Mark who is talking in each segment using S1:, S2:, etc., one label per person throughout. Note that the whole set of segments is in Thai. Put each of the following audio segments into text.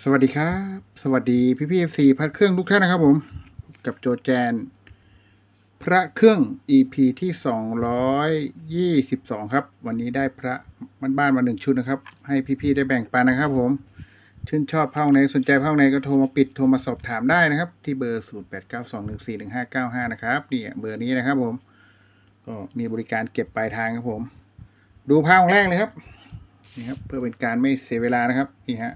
S1: สวัสดีครับ สวัสดีพี่พี่เอฟซีพัดเครื่องทุกท่านนะครับผม กับโจแจน พระเครื่อง EP ที่สองร้อยยี่สิบสองครับ วันนี้ได้พระมันบ้านมาหนึ่งชุดนะครับ ให้พี่ๆได้แบ่งปันนะครับ ผมชื่นชอบเผ่าไหนสนใจเผ่าไหนก็โทรมาปิดโทรมาสอบถามได้นะครับ ที่เบอร์0 8 9 2 1 4 1 5 9 5นะครับนี่เบอร์นี้นะครับ ผม ก็มีบริการเก็บปลายทางครับผม ดูภาพองค์แรกเลยครับนี่ครับ เพื่อเป็นการไม่เสียเวลานะครับนี่ฮะ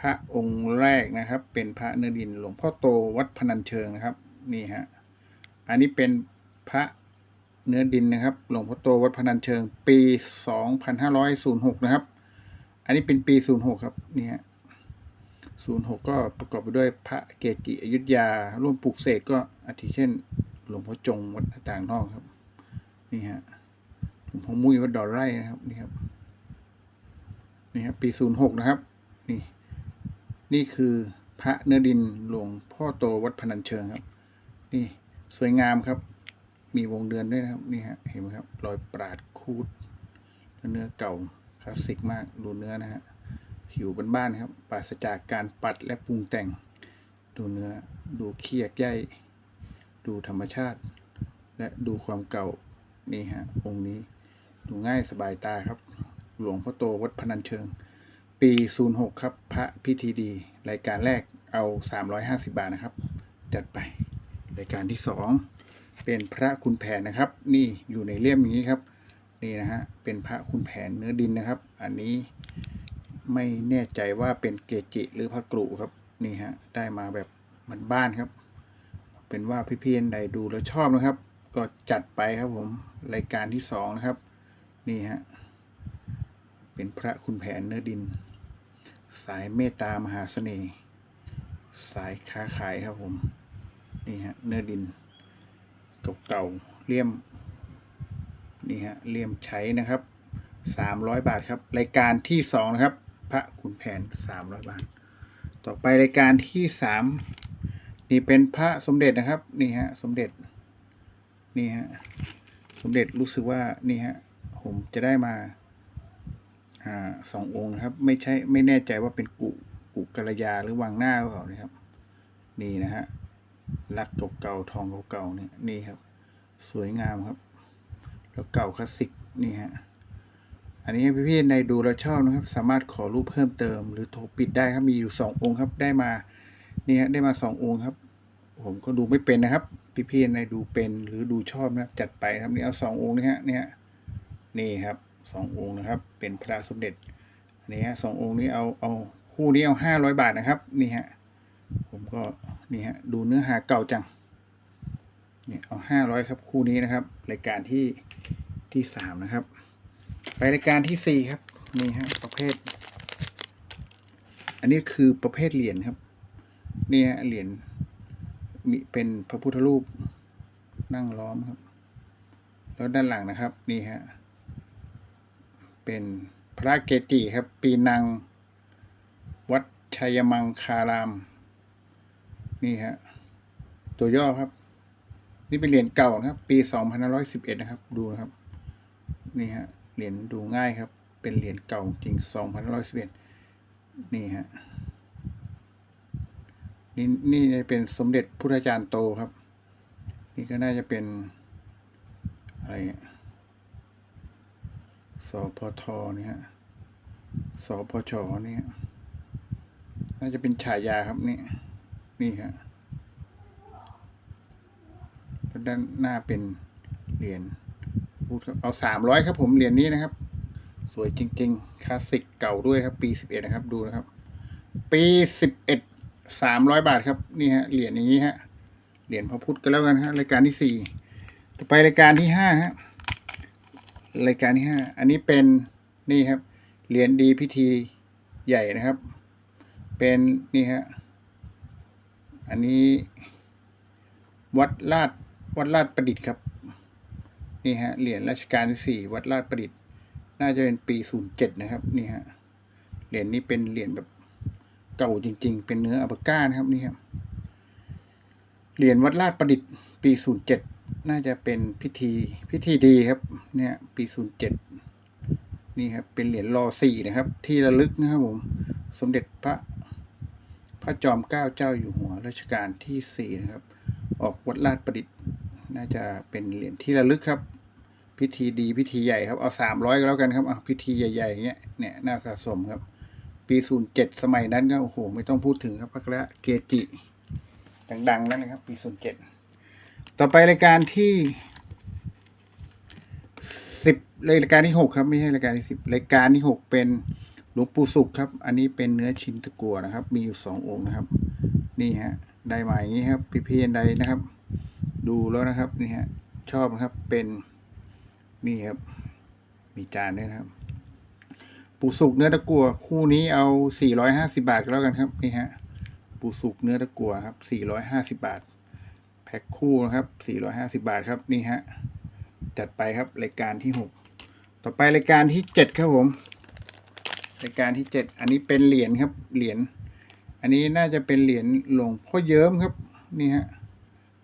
S1: พระองค์แรกนะครับ เป็นพระเนื้อดินหลวงพ่อโตวัดพนัญเชิงนะครับ นี่ฮะอันนี้เป็นพระเนื้อดินนะครับ หลวงพ่อโตวัดพนัญเชิง ปี 2506 นะครับ อันนี้เป็นปี 06 ครับนี่ฮะ06 ก็ประกอบไปด้วยพระเกจิอยุธยา ร่วมปลูกเสกก็อาทิเช่น หลวงพ่อจงวัดต่างนอกครับ นี่ฮะหลวงพ่อมุ้ยวัดดอนไร่นะครับนี่ครับนี่ครับปี 06 นะครับ นี่ นี่คือพระเนื้อดินหลวงพ่อโตวัดพนัญเชิงครับ นี่สวยงามครับ มีวงเดือนด้วยนะครับนี่ฮะเห็นไหมครับ รอยปราดคูด เนื้อเก่าคลาสสิกมากดูเนื้อนะฮะผิวบ้านๆครับปราศจากการปัดและปรุงแต่ง ดูเนื้อดูเคียกใยดูธรรมชาติ และดูความเก่านี่ฮะองค์นี้ ดูง่ายสบายตาครับ หลวงพ่อโตวัดพนัญเชิง ปี 06 ครับ พระพิธีดี รายการแรกเอา 350 บาทนะครับ จัดไป รายการที่ 2 เป็นพระคุณแผนนะครับ นี่อยู่ในเล่มอย่างนี้ครับ นี่นะฮะ เป็นพระคุณแผนเนื้อดินนะครับ อันนี้ไม่แน่ใจว่าเป็นเกจิหรือพระกรุครับ นี่ฮะ ได้มาแบบมันบ้านครับ เป็นว่าพี่ๆใดดูแล้วชอบนะครับ ก็จัดไปครับผม รายการที่ 2 นะครับ นี่ฮะ เป็นพระคุณแผนเนื้อดิน สายเมตตามหาเสน่ห์ สายค้าขายครับผม นี่ฮะเนื้อดินเก่าๆเลี่ยม นี่ฮะเลี่ยมใช้นะครับสามร้อยบาทครับ รายการที่สองนะครับ พระขุนแผนสามร้อยบาท ต่อไปรายการที่สามนี่เป็นพระสมเด็จนะครับ นี่ฮะสมเด็จ นี่ฮะสมเด็จรู้สึกว่านี่ฮะผมจะได้มา อ่าสององค์นะครับ ไม่ใช่ไม่แน่ใจว่าเป็นกุกุกัลยาหรือวังหน้าหรือเปล่านะครับ นี่นะฮะลักเก่าๆทองเก่าๆเนี่ยนี่ครับ สวยงามครับ แล้วเก่าคลาสสิกนี่ฮะอันนี้พี่ๆในดูแล้วชอบนะครับ สามารถขอรูปเพิ่มเติม หรือโทรปิดได้ครับมีอยู่สององค์ครับได้มานี่ฮะได้มาสององค์ครับ ผมก็ดูไม่เป็นนะครับ พี่ๆในดูเป็นหรือดูชอบนะครับจัดไปครับนี่เอาสององค์นี่ฮะนี่ฮะนี่ครับ สององค์นะครับ เป็นพระสมเด็จอันนี้ฮะสององค์นี้เอาเอาคู่นี้เอาห้าร้อยบาทนะครับนี่ฮะผมก็นี่ฮะดูเนื้อหาเก่าจังเนี่ยเอาห้าร้อยครับคู่นี้นะครับรายการที่ที่สามนะครับไปรายการที่สี่ครับนี่ฮะประเภท อันนี้คือประเภทเหรียญครับนี่ฮะเหรียญมีเป็นพระพุทธรูปนั่งล้อมครับ แล้วด้านหลังนะครับ นี่ฮะ เป็นพระเกจิครับ ปีนัง วัดชัยมังคาราม นี่ฮะ ตัวย่อครับ นี่เป็นเหรียญเก่านะครับ ปี2511นะครับ ดูนะครับ นี่ฮะ เหรียญดูง่ายครับ เป็นเหรียญเก่าจริง2511นี่ฮะ นี่นี่เป็นสมเด็จพุทธจารย์โตครับ นี่ก็น่าจะเป็นอะไรเนี่ย สพทเนี่ฮะสพชเนี่ฮะน่าจะเป็นฉายาครับนี่นี่ฮะด้านหน้าเป็นเหรียญพูดเอาสามร้อยครับผมเหรียญนี้นะครับ สวยจริง ๆคลาสสิกเก่าด้วยครับ ปีสิบเอ็ดนะครับ ดูนะครับ ปีสิบเอ็ดสามร้อยบาทครับนี่ฮะเหรียญอย่างนี้ฮะเหรียญพระพุทธก็แล้วกันฮะรายการที่สี่ต่อไปรายการที่ห้าฮะ รายการที่ห้าอันนี้เป็นนี่ครับเหรียญดีพิธีใหญ่นะครับ เป็นนี่ฮะอันนี้วัดลาดวัดลาดประดิษฐ์ครับนี่ฮะเหรียญรัชกาลที่สี่วัดลาดประดิษฐ์ น่าจะเป็นปีศูนย์เจ็ดนะครับนี่ฮะเหรียญนี้เป็นเหรียญแบบเก่าจริง ๆ เป็นเนื้ออัปก้านะครับนี่ครับเหรียญวัดลาดประดิษฐ์ ปีศูนย์เจ็ด น่าจะเป็นพิธีพิธีดีครับ เนี่ยปีศูนย์เจ็ดนี่ครับเป็นเหรียญรอสี่นะครับ ที่ระลึกนะครับผมสมเด็จพระพระจอมเกล้าเจ้าอยู่หัวรัชกาลที่สี่นะครับ ออกวัดลาดประดิษฐ์ น่าจะเป็นเหรียญที่ระลึกครับ พิธีดีพิธีใหญ่ครับเอาสามร้อยก็แล้วกันครับเอาพิธีใหญ่ๆอย่างเงี้ยเนี่ยน่าสะสมครับ ปีศูนย์เจ็ดสมัยนั้นก็โอ้โหไม่ต้องพูดถึงครับพระเกจิดังๆนั่นนะครับ ปีศูนย์เจ็ด ต่อไปรายการที่สิบรายการที่หกครับ ไม่ใช่รายการที่สิบรายการที่หกเป็นหลวงปู่สุขครับ อันนี้เป็นเนื้อชิ้นตะกัวนะครับ มีอยู่สององค์นะครับ นี่ฮะ ได้มาอย่างนี้ครับพี่เพีเอ็นใดนะครับ ดูแล้วนะครับ นี่ฮะ ชอบนะครับ เป็นนี่ครับ มีจานด้วยนะครับ ปูสุกเนื้อตะกัวคู่นี้เอา 450 บาทก็แล้วกันครับ นี่ฮะ ปูสุกเนื้อตะกัวครับ 450 บาท พ็คคู่นะครับ 450 บาทครับนี่ฮะจัดไปครับรายการที่ 6 ต่อไปรายการที่ 7 ครับผมรายการที่ 7 อันนี้เป็นเหรียญครับเหรียญอันนี้น่าจะเป็นเหรียญหลวงพ่อเยิ้มครับนี่ฮะ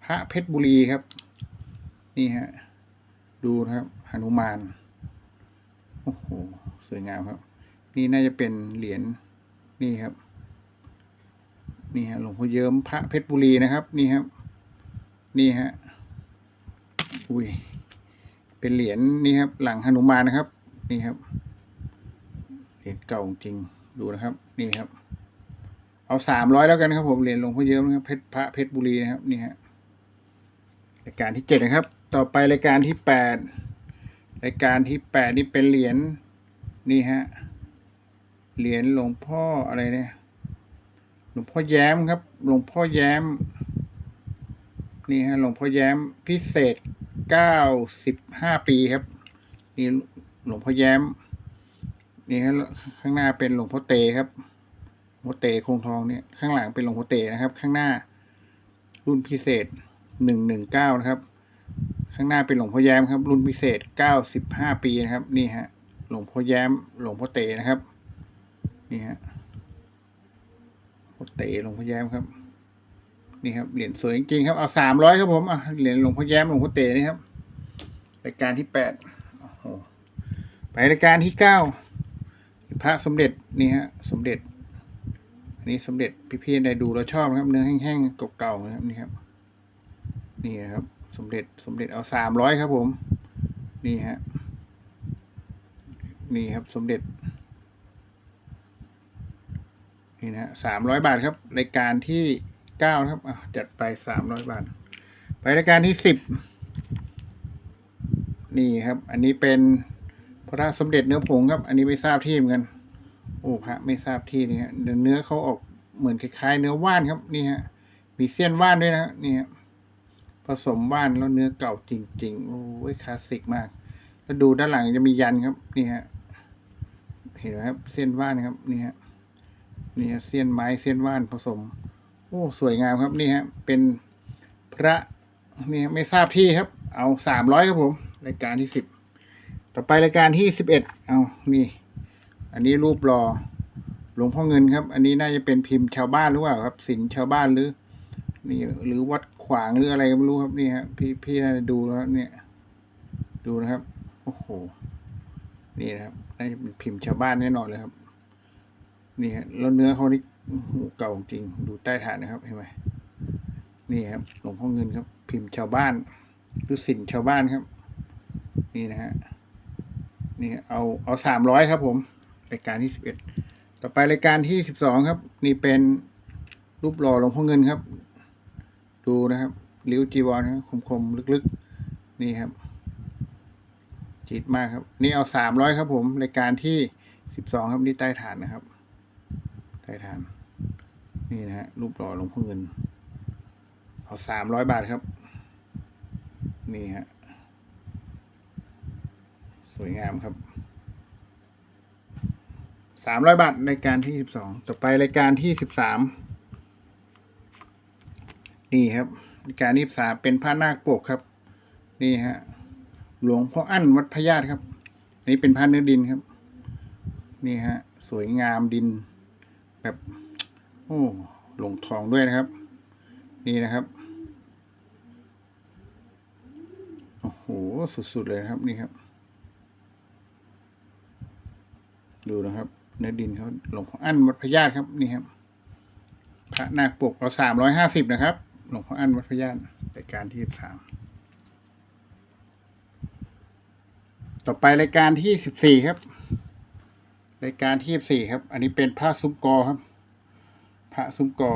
S1: พระเพชรบุรีครับ นี่ฮะดูนะครับหนุมานโอ้โหสวยงามครับ นี่น่าจะเป็นเหรียญนี่ครับนี่ฮะหลวงพ่อเยิ้มพระเพชรบุรีนะครับ นี่ครับ นี่ฮะอุ้ยเป็นเหรียญนี่ครับ หลังหนุมานนะครับ นี่ครับเหรียญเก่าจริงดูนะครับ นี่ครับ เอาสามร้อยแล้วกันครับผมเหรียญหลวงพ่อเยิ้มนะครับเพชรพระเพชรบุรีนะครับ นี่ฮะรายการที่เจ็ดนะครับ ต่อไปรายการที่แปดรายการที่แปดนี่เป็นเหรียญนี่ฮะเหรียญหลวงพ่ออะไรเนี่ยหลวงพ่อแย้มครับ หลวงพ่อแย้ม นี่ฮะหลวงพ่อแย้มพิเศษเก้าสิบห้าปีครับ นี่หลวงพ่อแย้ม นี่ฮะข้างหน้าเป็นหลวงพ่อเตครับหลวงพ่อเตคงทองเนี่ยข้างหลังเป็นหลวงพ่อเตนะครับ ข้างหน้ารุ่นพิเศษหนึ่งหนึ่งเก้านะครับ ข้างหน้าเป็นหลวงพ่อแย้มครับ รุ่นพิเศษเก้าสิบห้าปีนะครับ นี่ฮะหลวงพ่อแย้มหลวงพ่อเตนะครับ นี่ฮะพ่อเตหลวงพ่อแย้มครับ นี่ครับเหรียญสวยจริงๆครับเอาสามร้อยครับผมอะเหรียญหลวงพ่อแย้มหลวงพ่อเตนี่ครับรายการที่แปดโอ้โหไปรายการที่เก้าพระสมเด็จนี่ฮะสมเด็จ อันนี้สมเด็จพี่ๆได้ดูแล้วชอบนะครับ เนื้อแห้งๆเก่าๆนะครับนี่ครับ นี่ครับ สมเด็จสมเด็จเอาสามร้อยครับผม นี่ฮะนี่ครับสมเด็จนี่นะฮะสามร้อยบาทครับรายการที่ เก้าครับจัดไปสามร้อยบาท ไปรายการที่สิบนี่ครับ อันนี้เป็นพระสมเด็จเนื้อผงครับ อันนี้ไม่ทราบที่เหมือนกัน โอ้พระไม่ทราบที่นี่ฮะเนื้อเขาออกเหมือนคล้ายๆ เนื้อว่านครับนี่ฮะมีเส้นว่านด้วยนะฮะนี่ฮะผสมว่านแล้วเนื้อเก่าจริงๆโอ้ยคลาสสิกมาก แล้วดูด้านหลังจะมียันครับนี่ฮะเห็นไหมครับเส้นว่านครับนี่ฮะนี่ฮะเส้นไม้เส้นว่านผสม โอ้สวยงามครับนี่ฮะเป็นพระนี่ไม่ทราบที่ครับ เอาสามร้อยครับผม รายการที่สิบต่อไปรายการที่สิบเอ็ดเอานี่ อันนี้รูปรอหลวงพ่อเงินครับ อันนี้น่าจะเป็นพิมพ์ชาวบ้านหรือเปล่าครับศิลป์ชาวบ้านหรือนี่หรือวัดขวางหรืออะไรก็ไม่รู้ครับนี่ฮะพี่พี่น่าจะดูแล้วเนี่ย ดูนะครับโอ้โหนี่นะครับน่าจะเป็นพิมพ์ชาวบ้านแน่นอนเลยครับ นี่ฮะแล้วเนื้อเขานี่ เก่าจริงดูใต้ฐานนะครับเห็นไหมนี่ครับหลวงพ่อเงินครับ พิมพ์ชาวบ้านหรือสินชาวบ้านครับ นี่นะฮะนี่เอาเอาสามร้อยครับ ผมรายการที่สิบเอ็ดต่อไปรายการที่สิบสองครับ นี่เป็นรูปหล่อหลวงพ่อเงินครับ ดูนะครับริ้วจีวรนะครับคมๆลึกๆ นี่ครับจิตมากครับ นี่เอาสามร้อยครับ ผมรายการที่สิบสองครับนี่ใต้ฐานนะครับ ใต้ฐาน นี่นะฮะรูปหล่อหลวงพ่อเงิน เอาสามร้อยบาทครับ นี่ฮะ สวยงามครับสามร้อยบาทรายการที่สิบสองต่อไปรายการที่สิบสามนี่ครับการนิพสาเป็นพระนาคปกครับ นี่ฮะหลวงพ่ออั้นวัดพญาตครับอันนี้เป็นพระเนื้อดินครับ นี่ฮะ สวยงามดินแบบ โอ้หลงทองด้วยนะครับ นี่นะครับโอ้โหสุดๆเลยนะครับนี่ครับ ดูนะครับเนื้อดินเขาหลวงพ่ออั้นวัดพญาตครับนี่ครับ พระนาคปกเอาสามร้อยห้าสิบนะครับ หลวงพ่ออั้นวัดพระญาณรายการที่สิบสามต่อไปรายการที่สิบสี่ครับ รายการที่สิบสี่ครับ อันนี้เป็นพระซุ้มกอครับ พระซุ้มกอ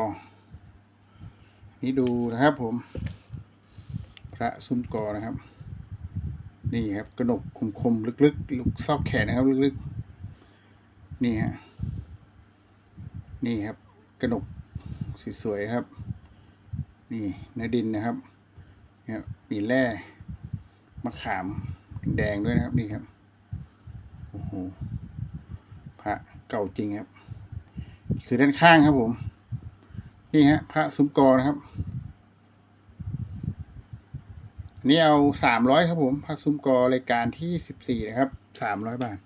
S1: นี่ดูนะครับผม พระซุ้มกอนะครับ นี่ครับกระหนกคมคมลึกๆลูกซอกแขนนะครับลึกๆ นี่ฮะ นี่ครับกระหนกสวยๆครับ นี่เนื้อดินนะครับเนี่ยมีแร่มะขามแดงด้วยนะครับนี่ครับ โอ้โห พระเก่าจริงครับ คือด้านข้างครับผม นี่ฮะ พระซุ้มกอนะครับอันนี้เอาสามร้อยครับผมพระซุ้มกอรายการที่สิบสี่นะครับสามร้อยบาท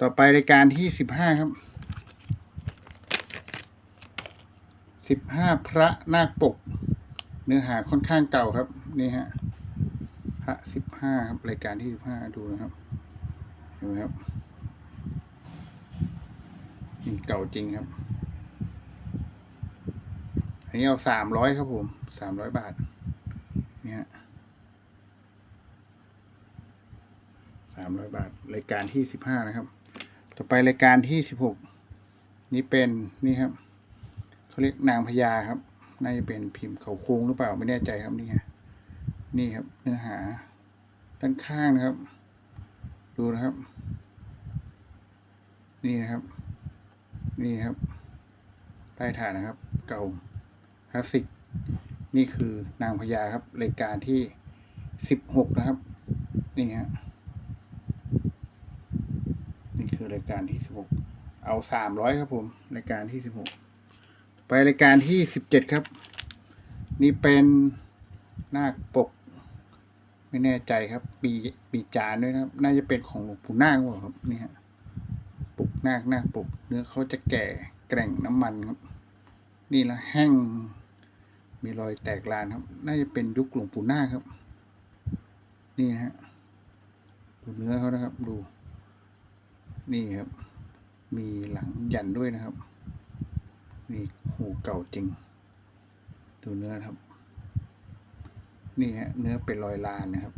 S1: ต่อไปรายการที่สิบห้าครับสิบห้าพระนาคปก เนื้อหาค่อนข้างเก่าครับ นี่ฮะพระสิบห้าครับรายการที่สิบห้าดูนะครับเห็นไหมครับเก่าจริงครับ นนี้เอาสามร้อยครับผมสามร้อยบาท เนี่ยสามร้อยบาท รายการที่สิบห้านะครับ ต่อไปรายการที่สิบหกนี่เป็นนี่ครับเขาเรียกนางพญาครับน่าจะเป็นพิมพ์เขาโค้งหรือเปล่าไม่แน่ใจครับนี่ไงนี่ครับ เนื้อหาด้านข้างนะครับ ดูนะครับ นี่นะครับ นี่ครับใต้ฐานนะครับ เก่า คลาสสิก นี่คือนางพญาครับ รายการที่สิบหกนะครับ นี่ฮะนี่คือรายการที่สิบหกเอาสามร้อยครับผม รายการที่สิบหกไปรายการที่สิบเจ็ดครับ นี่เป็นนาคปก ไม่แน่ใจครับ ปีปีจานด้วยนะครับ น่าจะเป็นของหลวงปู่นาคหรือเปล่าครับนี่ฮะปกนาคนาคปกเนื้อเขาจะแก่แกร่งน้ำมันครับ นี่ละแห้ง มีรอยแตกลานครับ น่าจะเป็นยุคหลวงปู่นาครับ นี่นะฮะ ดูเนื้อเขานะครับ ดู นี่ครับ มีหลังยันด้วยนะครับ นี่หูเก่าจริง ดูเนื้อครับ นี่ฮะ เนื้อเป็นรอยลานนะครับ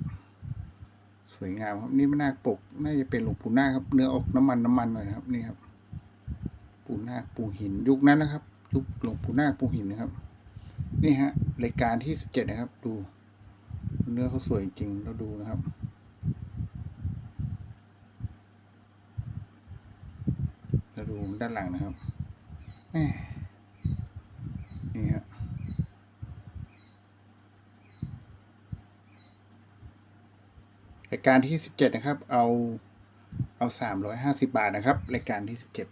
S1: สวยงามครับ นี่ไม่น่าปก น่าจะเป็นหลวงปู่นาครับ เนื้อออกน้ำมันน้ำมันหน่อยนะครับ นี่ครับ ปู่นาปู่หินยุคนั้นนะครับ ยุคหลวงปู่นาคปูหินนะครับ นี่ฮะรายการที่สิบเจ็ดนะครับ ดู เนื้อเขาสวยจริงเราดูนะครับเราดูด้านหลังนะครับนี่ฮะรายการที่สิบเจ็ดนะครับ เอาเอาสามร้อยห้าสิบาทนะครับ รายการที่สิบเจ็ด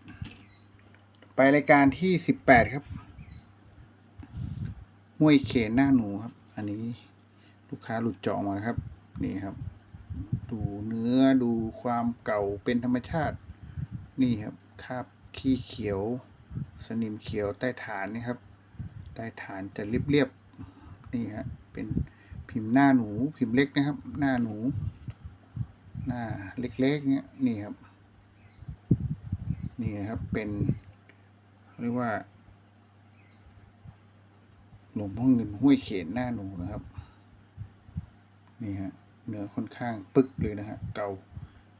S1: ไปรายการที่สิบแปดครับห้วยเขนหน้าหนูครับ อันนี้ลูกค้าหลุดจองมาครับ นี่ครับ ดูเนื้อดูความเก่าเป็นธรรมชาติ นี่ครับคราบขี้เขียว สนิมเขียวใต้ฐานนี่ครับ ใต้ฐานจะเรียบๆนี่ฮะเป็นพิมพ์หน้าหนูพิมพ์เล็กนะครับ หน้าหนู หน้าเล็กๆเนี่ยนี่ครับ นี่นะครับเป็น เรียกว่าหลวงพ่อเงินห้วยเขนหน้าหนูนะครับ นี่ฮะเนื้อค่อนข้างปึกเลยนะฮะ เก่า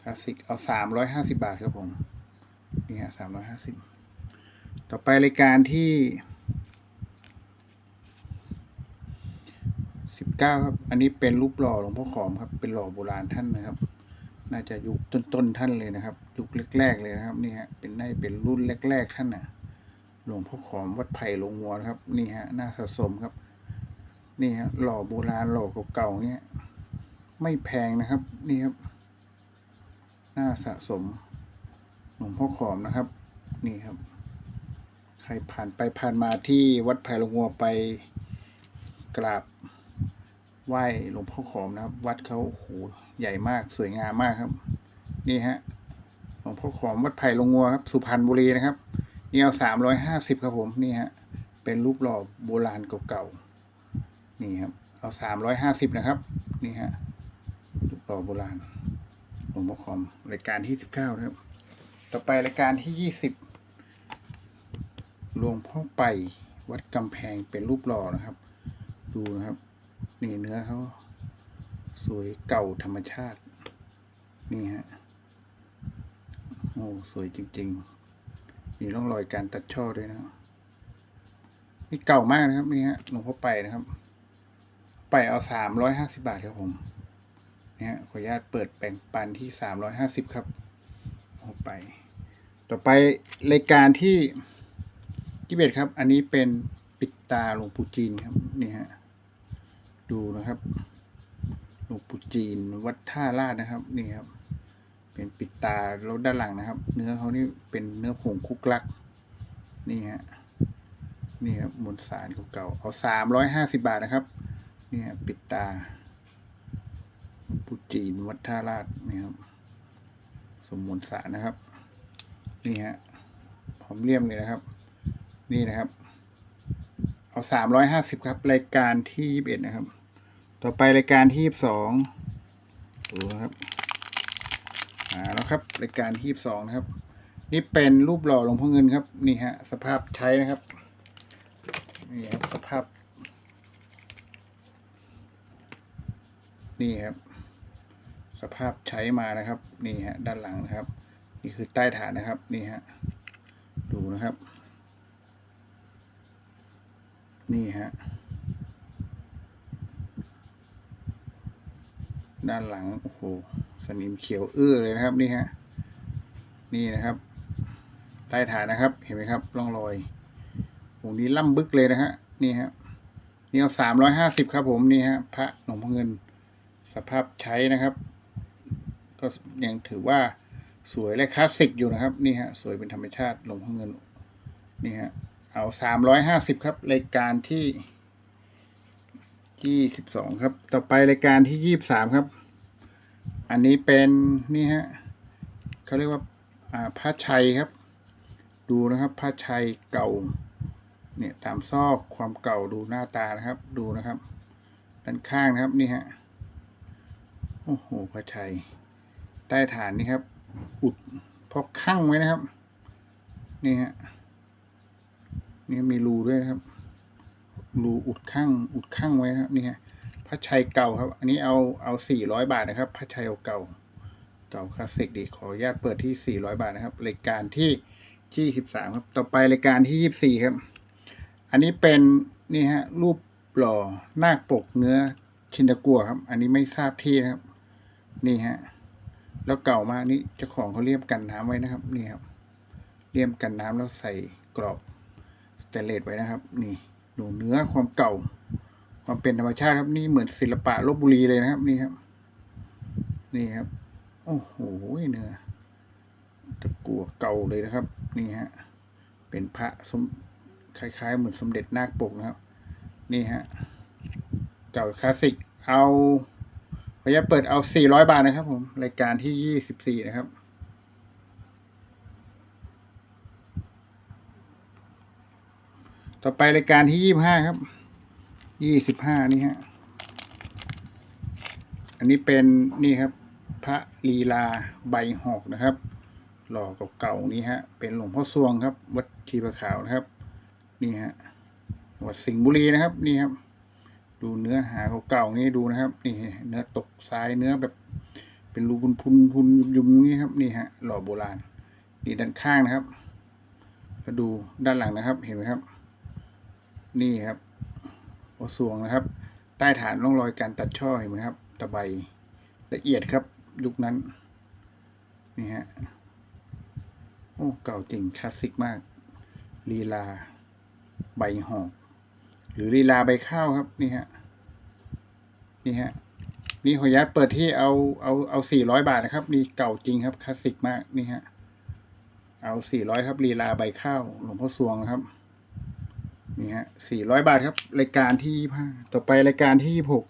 S1: คลาสสิกเอาสามร้อยห้าสิบาทครับผม นี่ฮะสามร้อยห้าสิบต่อไปรายการที่สิบเก้าครับ อันนี้เป็นรูปหล่อหลวงพ่อขอมครับ เป็นหล่อโบราณท่านนะครับ น่าจะยุคต้นๆท่านเลยนะครับ ยุคแรกๆเลยนะครับ นี่ฮะ เป็นน่าจะเป็นรุ่นแรก ๆ ท่านน่ะ หลวงพ่อขอมวัดไผ่ลงวัวครับ นี่ฮะน่าสะสมครับ นี่ฮะหล่อโบราณหล่อเก่าๆเนี่ย ไม่แพงนะครับ นี่ครับ น่าสะสม หลวงพ่อขอมนะครับ นี่ครับ ใครผ่านไปผ่านมาที่วัดไผ่ลงวัวไปกราบไหว้หลวงพ่อขอมนะครับ วัดเขาโอ้โหใหญ่มากสวยงามมากครับ นี่ฮะหลวงพ่อขอมวัดไผ่ลงวัวครับ สุพรรณบุรีนะครับ นี่เอาสามร้อยห้าสิบครับผมนี่ฮะเป็นรูปหล่อโบราณเก่าๆนี่ครับเอาสามร้อยห้าสิบนะครับนี่ฮะรูปหล่อโบราณหลวงพ่อขอมรายการที่สิบเก้านะครับ ต่อไปรายการที่ยี่สิบหลวงพ่อไปวัดกำแพงเป็นรูปหล่อนะครับ ดูนะครับนี่เนื้อเขาสวยเก่าธรรมชาติ นี่ฮะโอ้สวยจริง ๆ มีร่องรอยการตัดช่อด้วยนะนี่เก่ามากนะครับนี่ฮะหลวงพ่อไปนะครับ ไปเอาสามร้อยห้าสิบาทครับผมเนี่ยฮะขออนุญาตเปิดแบ่งปันที่สามร้อยห้าสิบครับเอไป ต่อไปรายการที่ที่เบ็ดครับ อันนี้เป็นปิดตาหลวงปู่จีนครับนี่ฮะดูนะครับหลวงปู่จีนวัดท่าลาดนะครับ นี่ครับ เป็นปิดตาแล้วด้านหลังนะครับ เนื้อเขานี่เป็นเนื้อผงคุกลัก นี่ฮะนี่ครับมวลสารเก่าเอาสามร้อยห้าสิบาทนะครับ นี่ฮะปิดตาปูจีนวัดท่าลาดนี่ครับ สมมวลสารนะครับ นี่ฮะพร้อมเลี่ยมเลยนะครับ นี่นะครับ เอาสามร้อยห้าสิบครับ รายการที่ยี่สิบเอ็ดนะครับ ต่อไปรายการที่ยี่สิบสองดูนะครับ อ่าแล้วครับรายการที่ยี่สิบสองนะครับ นี่เป็นรูปหล่อหลวงพ่อเงินครับ นี่ฮะ สภาพใช้นะครับ นี่ครับสภาพ นี่ครับ สภาพใช้มานะครับ นี่ฮะ ด้านหลังนะครับ นี่คือใต้ฐานนะครับ นี่ฮะ ดูนะครับ นี่ฮะด้านหลัง โอ้โห สนิมเขียวอื้อเลยนะครับนี่ฮะนี่นะครับใต้ฐานนะครับ เห็นไหมครับร่องรอยองนี้ล่ำบึกเลยนะฮะนี่ฮะนี่เอาสามร้อยห้าสิบครับผมนี่ฮะพระหลวงพ่อเงินสภาพใช้นะครับ ก็ยังถือว่าสวยและคลาสสิกอยู่นะครับนี่ฮะสวยเป็นธรรมชาติหลวงพ่อเงินนี่ฮะเอาสามร้อยห้าสิบครับรายการที่ยี่สิบสองครับ ต่อไปรายการที่ยี่บสามครับ อันนี้เป็นนี่ฮะเขาเรียกว่าผ้าชัยครับ ดูนะครับผ้าชัยเก่าเนี่ยตามซอกความเก่าดูหน้าตานะครับ ดูนะครับด้านข้างนะครับนี่ฮะโอ้โหพระชัย ใต้ฐานนี่ครับ อุดพอกข้างไว้นะครับ นี่ฮะนี่มีรูด้วยนะครับรูอุดข้างอุดข้างไว้นะครับนี่ฮะ พระชัยเก่าครับ อันนี้เอาเอาสี่ร้อยบาทนะครับพระชัยเก่าเก่าคลาสสิกดีขออนุญาตเปิดที่400บาทนะครับรายการที่ที่13ครับ ต่อไปรายการที่24ครับ อันนี้เป็นนี่ฮะรูปหล่อนาคปกเนื้อชินตะกัวครับ อันนี้ไม่ทราบที่นะครับ นี่ฮะแล้วเก่ามากนี่เจ้าของเขาเลี่ยมกันน้ำไว้นะครับ นี่ครับเลี่ยมกันน้ำแล้วใส่กรอบสเตนเลสไว้นะครับ นี่ดูเนื้อความเก่า ความเป็นธรรมชาติครับ นี่เหมือนศิลปะลบบุรีเลยนะครับ นี่ครับ นี่ครับ โอ้โหเนื้อตะกัวเก่าเลยนะครับ นี่ฮะ เป็นพระสมคล้ายๆ เหมือนสมเด็จนาคปกนะครับ นี่ฮะ เก่าคลาสสิก เอาขออนุญาตเปิดเอา 400 บาทนะครับ ผม รายการที่ 24 นะครับต่อไปรายการที่25ครับ 25นี่ฮะ อันนี้เป็นนี่ครับ พระลีลาใบหอกนะครับ หล่อเก่าๆนี้ฮะ เป็นหลวงพ่อสวงครับ วัดชีประขาวนะครับ นี่ฮะ วัดสิงห์บุรีนะครับ นี่ครับ ดูเนื้อหาเก่าๆนี่ดูนะครับ นี่เนื้อตกทรายเนื้อแบบ เป็นรูพุนพุนพุนยุมนี่ครับ นี่ฮะ หล่อโบราณ นี่ด้านข้างนะครับแล้วดูด้านหลังนะครับ เห็นไหมครับ นี่ครับ หัวสวงนะครับ ใต้ฐานร่องรอยการตัดช่อเห็นไหมครับ ตะไบละเอียดครับยุคนั้น นี่ฮะ โอ้เก่าจริงคลาสสิกมาก ลีลา ใบหอกหรือลีลาใบข้าวครับนี่ฮะนี่ฮะนี่ขออนุญาตเปิดที่เอาเอาเอาสี่ร้อยบาทนะครับ นี่เก่าจริงครับคลาสสิกมากนี่ฮะเอาสี่ร้อยครับลีลาใบข้าวหลวงพ่อสวงนะครับ นี่ฮะสี่ร้อยบาทครับ รายการที่ยี่ห้าต่อไปรายการที่ยี่หก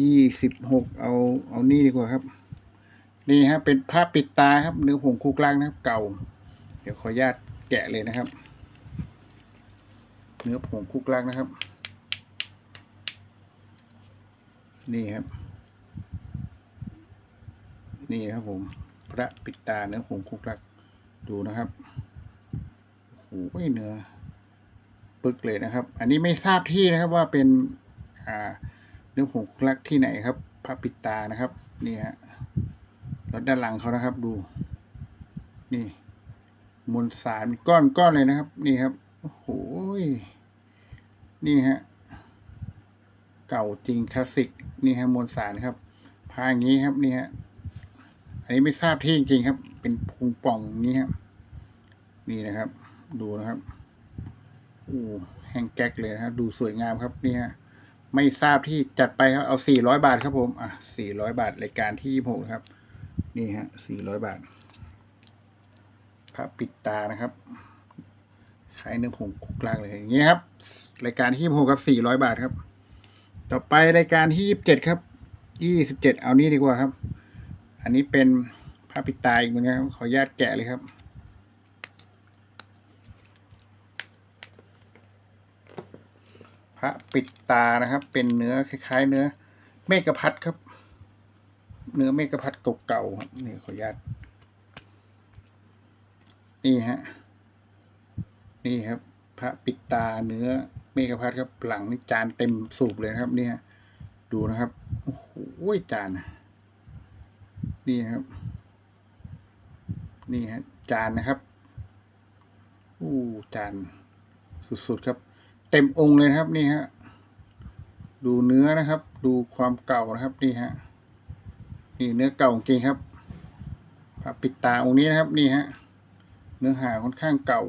S1: ยี่สิบหกเอาเอานี่ดีกว่าครับ นี่ฮะเป็นผ้าปิดตาครับเนื้อผงคุกลางนะครับ เก่า เดี๋ยวขออนุญาตแกะเลยนะครับ เนื้อผงคุกลางนะครับ นี่ครับ นี่ครับผมพระปิดตาเนื้อผงคุกลักดูนะครับโอ้โหเนื้อ ปึกเลยนะครับ อันนี้ไม่ทราบที่นะครับว่าเป็นอ่าเนื้อผงคลักที่ไหนครับพระปิตานะครับนี่ฮะแล้วด้านหลังเขานะครับดู นี่มวลสารก้อนก้อนเลยนะครับ นี่ครับโอ้โหนี่ฮะเก่าจริงคลาสสิกนี่ฮะมวลสารครับพาอย่างนี้ครับนี่ฮะอันนี้ไม่ทราบที่จริงครับ เป็นพุงป่องนี้ครับนี่นะครับ ดูนะครับ โอ้แห้งแก๊กเลยนะครับดูสวยงามครับเนี่ฮะไม่ทราบที่จัดไปครับเอาสี่ร้อยบาทครับผมอะสี่ร้อยบาทรายการที่ยี่หกครับ นี่ฮะสี่ร้อยบาทพระปิดตานะครับขายเนื้อผงคุกลากเลยอย่างเงี้ยครับ รายการที่ยี่หกครับสี่ร้อยบาทครับ ต่อไปรายการที่ยี่สิบเจ็ดครับยี่สิบเจ็ดเอานี้ดีกว่าครับ อันนี้เป็นพระปิดตาอีกเหมือนกันขออนุญาตแกะเลยครับ พระปิดตานะครับ เป็นเนื้อคล้าย ๆ เนื้อ เมกะพัดครับ เนื้อเมกะพัดเก่าๆครับนี่ขออนุญาตนี่ฮะนี่ครับ พระปิดตาเนื้อเมกะพัดครับหลังนี่จานเต็มสูบเลยนะครับนี่ฮะดูนะครับโอ้โหจานนี่ครับ นี่ฮะจานนะครับอู้จานสุดๆครับ เต็มองค์เลยครับนี่ฮะดูเนื้อนะครับ ดูความเก่านะครับนี่ฮะนี่เนื้อเก่าจริงครับพระปิดตาองค์นี้นะครับนี่ฮะเนื้อหาค่อนข้างเก่า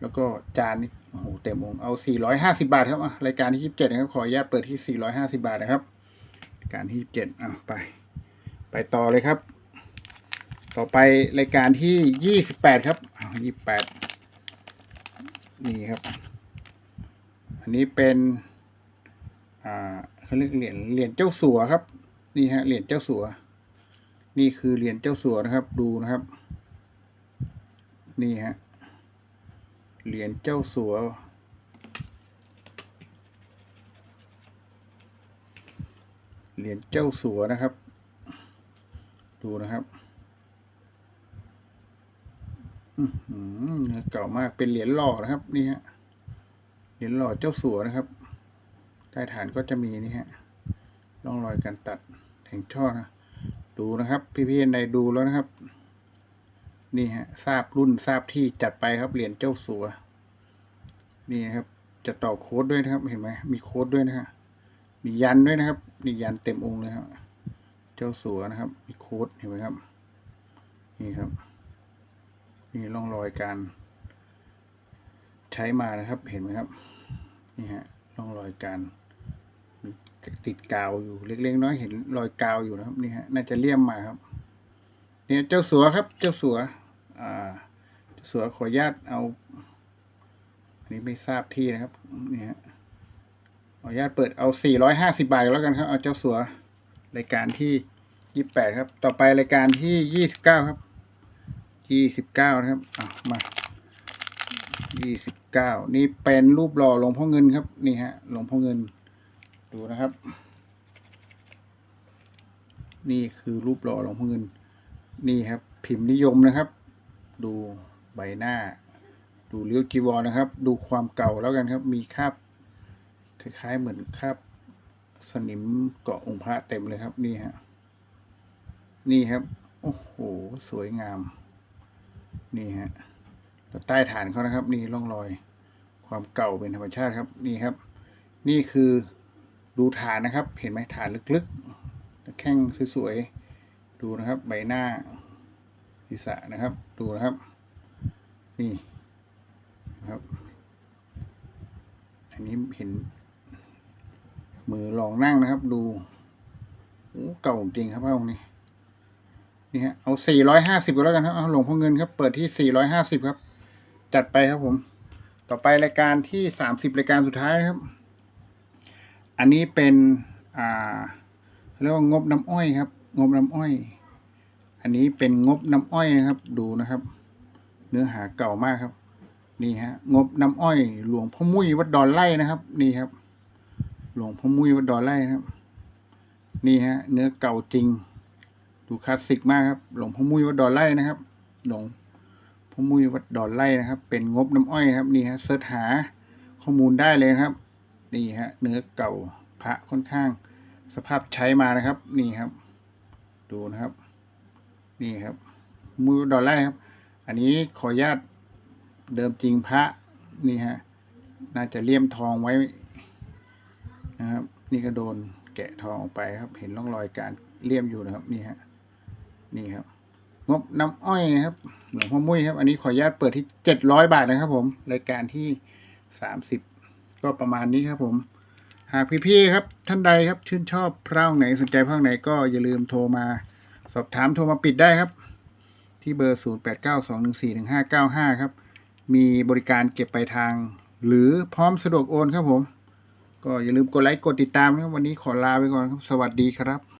S1: แล้วก็จานนี่โอ้โหเต็มองค์เอา 450 บาทครับรายการที่ 27นะครับขออนุญาตเปิดที่ 450 บาทนะครับรายการที่ 27อะไป ไปต่อเลยครับ ต่อไปรายการที่ 28 ครับอ้าว28นี่ครับ อันนี้เป็นอ่าเขาเรียกเหรียญเหรียญเจ้าสัวครับ นี่ฮะเหรียญเจ้าสัว นี่คือเหรียญเจ้าสัวนะครับ ดูนะครับ นี่ฮะเหรียญเจ้าสัวเหรียญเจ้าสัวนะครับ ดูนะครับอื้อหือเนื้อเก่ามากเป็นเหรียญหล่อนะครับ นี่ฮะ เหรียญหล่อเจ้าสัวนะครับ ใต้ฐานก็จะมีนี่ฮะร่องรอยการตัดแทงช่อนะ ดูนะครับ พี่ๆในดูแล้วนะครับ นี่ฮะทราบรุ่นทราบที่จัดไปครับเหรียญเจ้าสัว นี่นะครับ จะต่อโค้ดด้วยนะครับ เห็นไหมมีโค้ดด้วยนะฮะมียันด้วยนะครับนี่ยันเต็มองค์เลยครับ เจ้าสัวนะครับ มีโค้ดเห็นไหมครับ นี่ครับนี่ร่องรอยการ ใช้มานะครับเห็นไหมครับนี่ฮะร่องรอยการติดกาวอยู่เล็กๆน้อยเห็นรอยกาวอยู่นะครับนี่ฮะน่าจะเลี่ยมมาครับ เนี่ยเจ้าสัวครับ เจ้าสัวอ่าเจ้าสัวขออนุญาตเอา อันนี้ไม่ทราบที่นะครับนี่ฮะขออนุญาตเปิดเอา450บาทแล้วกันครับเอาเจ้าสัวรายการที่28ครับ ต่อไปรายการที่29ครับ29นะครับอะมา 29นี่เป็นรูปหล่อหลวงพ่อเงินครับ นี่ฮะหลวงพ่อเงิน ดูนะครับ นี่คือรูปหล่อหลวงพ่อเงิน นี่ครับ พิมพ์นิยมนะครับ ดูใบหน้า ดูเลี้ยวจีวรนะครับ ดูความเก่าแล้วกันครับ มีคราบคล้ายๆเหมือนคราบสนิมเกาะองค์พระเต็มเลยครับ นี่ฮะนี่ครับ โอ้โห สวยงาม นี่ฮะ ใต้ฐานเขานะครับ นี่ร่องรอย ความเก่าเป็นธรรมชาติครับนี่ครับ นี่คือดูฐานนะครับ เห็นไหมฐานลึกๆแข้งสวยๆดูนะครับ ใบหน้าศีรษะนะครับ ดูนะครับ นี่นะครับ อันนี้เห็น มือลองนั่งนะครับ ดูโอ้เก่าจริงครับพระองค์นี้นี่ฮะเอาสี่ร้อยห้าสิบก็แล้วกันครับเอาหลวงพ่อเงินครับ เปิดที่สี่ร้อยห้าสิบครับ จัดไปครับผม ต่อไปรายการที่สามสิบรายการสุดท้ายครับ อันนี้เป็นอ่าเรียกว่างบน้ำอ้อยครับ งบน้ำอ้อย อันนี้เป็นงบน้ำอ้อยนะครับ ดูนะครับ เนื้อหาเก่ามากครับ นี่ฮะ งบน้ำอ้อย หลวงพ่อมุ้ยวัดดอนไร่นะครับ นี่ครับ หลวงพ่อมุ้ยวัดดอนไร่นะครับ นี่ฮะ เนื้อเก่าจริง ดูคลาสสิกมากครับ หลวงพ่อมุ้ยวัดดอนไร่นะครับ หลวง พ่อมุ้ยวัดดอนไร่นะครับ เป็นงบน้ำอ้อยครับนี่ฮะเสิร์ชหาข้อมูลได้เลยครับนี่ฮะเนื้อเก่าพระค่อนข้าง สภาพใช้มานะครับนี่ครับ ดูนะครับ นี่ครับมือดอลไลร์ครับ อันนี้ขออนุญาตเดิมจริงพระนี่ฮะน่าจะเลี่ยมทองไว้นะครับ นี่ก็โดนแกะทองออกไปครับ เห็นร่องรอยการเลี่ยมอยู่นะครับ นี่ฮะนี่ครับ งบน้ำอ้อยนะครับหลวงพ่อมุ้ยครับ อันนี้ขออนุญาตเปิดที่เจ็ดร้อยบาทนะครับ ผมรายการที่สามสิบก็ประมาณนี้ครับผม หากพี่ๆครับ ท่านใดครับชื่นชอบพระองค์ไหนสนใจพระองค์ไหนก็อย่าลืมโทรมา สอบถามโทรมาปิดได้ครับ ที่เบอร์0 8 9 2 1 4 1 5 9 5ครับ มีบริการเก็บไปลายทาง หรือพร้อมสะดวกโอนครับผม ก็อย่าลืมกดไลค์กดติดตามนะครับวันนี้ขอลาไปก่อนครับ สวัสดีครับ